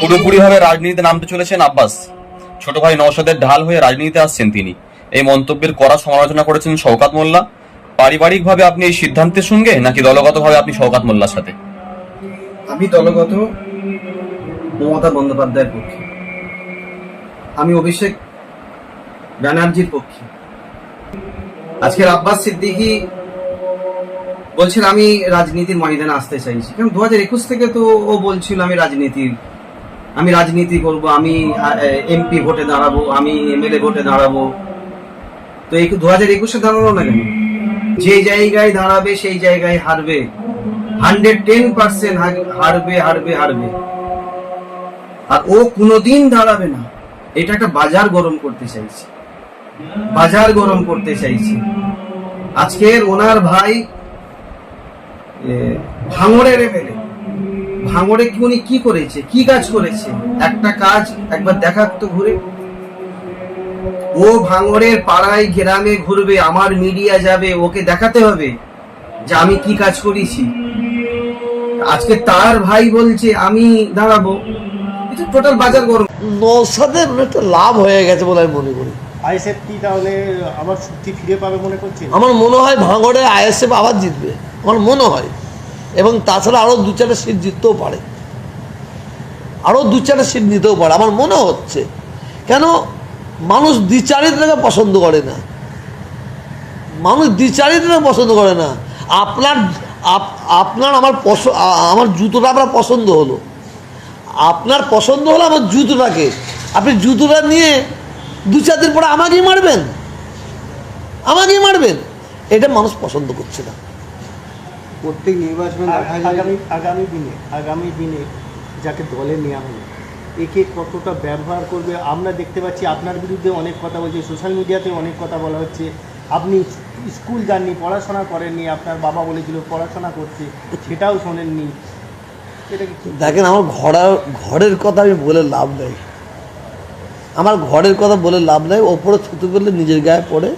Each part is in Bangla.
পুরোপুরিভাবে রাজনীতিতে নামতে চলেছেন আব্বাস। ছোট ভাই নওশাদের ঢাল হয়ে রাজনীতিতে আসছেন তিনি। এই মন্তব্যের কড়া সমালোচনা করেছেন শওকাত মোল্লা। পারিবারিকভাবে আপনি এই সিদ্ধান্তের সঙ্গে, নাকি দলগতভাবে আপনি শওকাত মোল্লার সাথে? আমি দলগত মমতা বন্দ্যোপাধ্যায়ের পক্ষে। আমি অভিষেক ব্যানার্জির পক্ষে। আজকের আব্বাস সিদ্দিকি বলছেন, আমি রাজনীতির ময়দানে আসতে চাইছি। কারণ দু হাজার একুশ থেকে তো ও বলছিল, আমি রাজনীতির আমি রাজনীতি করব আমি এমপি ভোটে দাঁড়াবো আমি এমএলএ ভোটে দাঁড়াবো। তো এই দু হাজার একুশে দাঁড়াল না কেন? যে জায়গায় দাঁড়াবে সেই জায়গায় হারবে। হান্ড্রেড টেন পার্সেন্ট হারবে হারবে হারবে। আর ও কোনোদিন দাঁড়াবে না। এটা একটা বাজার গরম করতে চাইছে। বাজার গরম করতে চাইছে। আজকের ওনার ভাই এ, ভাঙড়ের এমএলএ। ভাঙড়ে কি উনি কি করেছে? কি কাজ করেছে? একটা কাজ একবার দেখাক তো ঘুরে। ও ভাঙড়ের পাড়ায় গ্রামে ঘুরবে আমার মিডিয়া যাবে ওকে দেখাতে হবে যে আমি কি কাজ করেছি। আজকে তার ভাই বলছে আমি দাঁড়াবো। এটা টোটাল বাজার গরম। নৌসাদের একটা লাভ হয়ে গেছে বলে আমি মনে করি। আইএসএফ কি তাহলে আবার শক্তি ফিরে পাবে মনে করছেন? আমার মনে হয় ভাঙড়ে আইএসএফ আবার জিতবে। আমার মনে হয়। এবং তাছাড়া আরও দু চারটা সিট জিততেও পারে। আরও দু চারটা সিট নিতেও পারে। আমার মনে হচ্ছে, কেন মানুষ দ্বিচারিত্রকে পছন্দ করে না? মানুষ দ্বিচারিত্রকে পছন্দ করে না। আপনার আপনার আমার আমার জুতোটা আপনার পছন্দ হলো। আপনার পছন্দ হলো আমার জুতোটাকে। আপনি জুতোটা নিয়ে দু চার দিন পরে আমাকেই মারবেন। আমাকেই মারবেন। এটা মানুষ পছন্দ করছে না। প্রত্যেক নির্বাচনে দেখা যায় আগামী আগামী দিনে আগামী দিনে যাকে দলে নেওয়া হলো একে কতটা ব্যবহার করবে? আমরা দেখতে পাচ্ছি আপনার বিরুদ্ধে অনেক কথা বলছে সোশ্যাল মিডিয়াতে অনেক কথা বলা হচ্ছে। আপনি স্কুল যাননি পড়াশোনা করেননি আপনার বাবা বলেছিল পড়াশোনা করতে সেটাও শোনেননি। দেখেন আমার ঘোড়া ঘরের কথা আমি বলে লাভ নেই। আমার ঘরের কথা বলে লাভ নেই ওপরে থুতু করলে নিজের গায়ে পড়ে।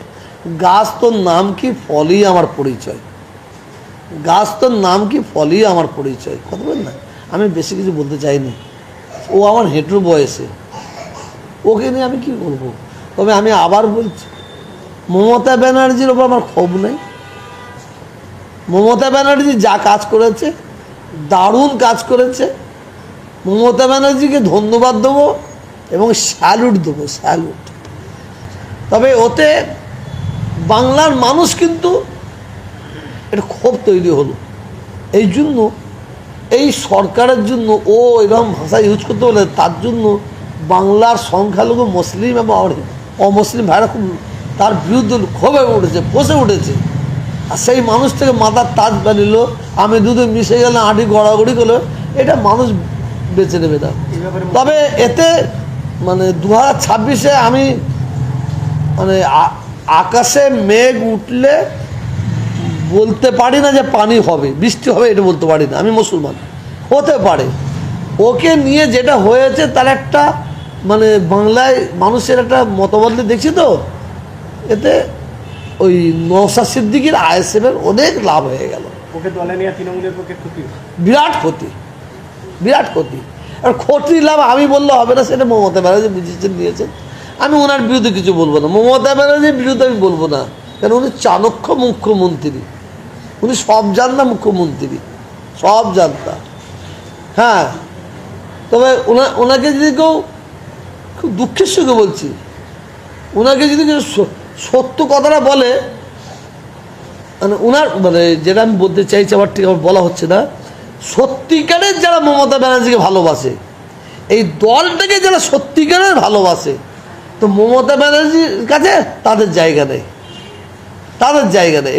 গাছ তোর নাম কি ফলই আমার পরিচয়। গাছ তোর নাম কি ফলই আমার পরিচয়? কথা বলেন না। আমি বেশি কিছু বলতে চাইনি। ও আমার হেঁটু বয়সে। ওকে নিয়ে আমি কি করব? তবে আমি আবার বলছি, মমতা ব্যানার্জির ওপর আমার ক্ষোভ নেই। মমতা ব্যানার্জি যা কাজ করেছে, দারুণ কাজ করেছে। মমতা ব্যানার্জিকে ধন্যবাদ দেবো এবং স্যালুট দেবো, স্যালুট। তবে ওতে বাংলার মানুষ কিন্তু একটা ক্ষোভ তৈরি হলো। এই জন্য, এই সরকারের জন্য ও এরকম ভাষা ইউজ করতে বলে তার জন্য বাংলার সংখ্যালঘু মুসলিম এবং অমুসলিম ভাইরা খুব, তার বিরুদ্ধে ক্ষোভে উঠেছে, বসে উঠেছে। আর সেই মানুষ থেকে মাথার তাজ বানিল, আমি দুধে মিশে গেলে আঁটি গড়াগড়ি করল, এটা মানুষ বেছে নেবে না। তবে এতে মানে দু হাজার ছাব্বিশে আমি মানে আকাশে মেঘ উঠলে বলতে পারি না যে পানি হবে বৃষ্টি হবে এটা বলতে পারি না আমি মুসলমান। হতে পারে। ওকে নিয়ে যেটা হয়েছে তার একটা মানে বাংলায় মানুষের একটা মতবদলে দেখছি তো এতে ওই নৌসা সিদ্দিকির আইএসএফের অনেক লাভ হয়ে গেল। ওকে দলে নেওয়া তৃণমূলের পক্ষে ক্ষতি বিরাট ক্ষতি বিরাট ক্ষতি। আর ক্ষতি লাভ আমি বললে হবে না সেটা মমতা ব্যানার্জি বুঝেছেন নিয়েছেন। আমি ওনার বিরুদ্ধে কিছু বলব না। মমতা ব্যানার্জির বিরুদ্ধে আমি বলব না। কারণ উনি চাণক্য মুখ্যমন্ত্রী। উনি সব জানতা মুখ্যমন্ত্রী? সব জানতা হ্যাঁ। তবে ওনা ওনাকে যদি কেউ খুব দুঃখের সঙ্গে বলছি ওনাকে যদি কেউ সত্য কথাটা বলে মানে ওনার মানে যেটা আমি বলতে চাইছি আমার ঠিক আমার বলা হচ্ছে না, সত্যিকারের যারা মমতা ব্যানার্জিকে ভালোবাসে, এই দলটাকে যারা সত্যিকারের ভালোবাসে, তো মমতা ব্যানার্জির কাছে তাদের জায়গা নেই। তাদের জায়গা নেই।